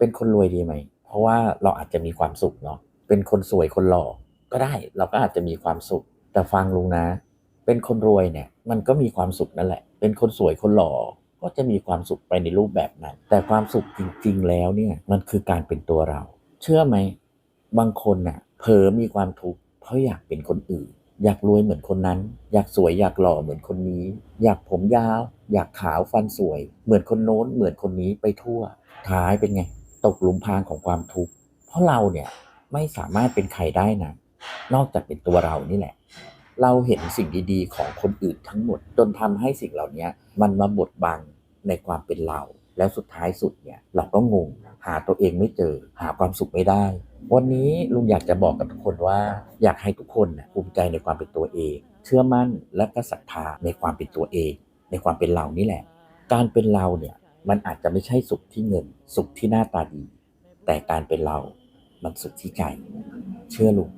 เป็นคนรวยดีไหม เพราะว่าเราอาจจะมีความสุขเนาะ เป็นคนสวยคนหล่อ ก็ได้ เราก็อาจจะมีความสุข แต่ฟังลุงนะ เป็นคนรวยเนี่ย มันก็มีความสุขนั่นแหละ เป็นคนสวยคนหล่อ ก็จะมีความสุขไปในรูปแบบนั้น แต่ความสุขจริง ๆ แล้วเนี่ย มันคือการเป็นตัวเรา เชื่อไหม บางคนน่ะ เผลอมีความทุกข์เพราะอยากเป็นคนอื่น อยากรวยเหมือนคนนั้น อยากสวยอยากหล่อเหมือนคนนี้ อยากผมยาว อยากขาวฟันสวย เหมือนคนโน้น เหมือนคนนี้ไปทั่ว ท้ายเป็นไง ตกหลุมพรางของความทุกข์ เพราะเราเนี่ยไม่สามารถเป็นใครได้นะ นอกจากเป็นตัวเรานี่แหละ เราเห็นสิ่งดีๆ ของคนอื่นทั้งหมด จนทำให้สิ่งเหล่านี้มันมาบดบังในความเป็นเรา แล้วสุดท้ายสุดเนี่ยเราก็งง หาตัวเองไม่เจอ หาความสุขไม่ได้ วันนี้ลุงอยากจะบอกกับทุกคนว่า อยากให้ทุกคนนะภูมิใจในความเป็นตัวเอง เชื่อมั่นและก็ศรัทธาในความเป็นตัวเอง ในความเป็นเรานี่แหละ การเป็นเราเนี่ย มันอาจจะไม่ใช่สุขที่เงิน สุขที่หน้าตาดี แต่การเป็นเรา มันสุขที่ใจ เชื่อลุง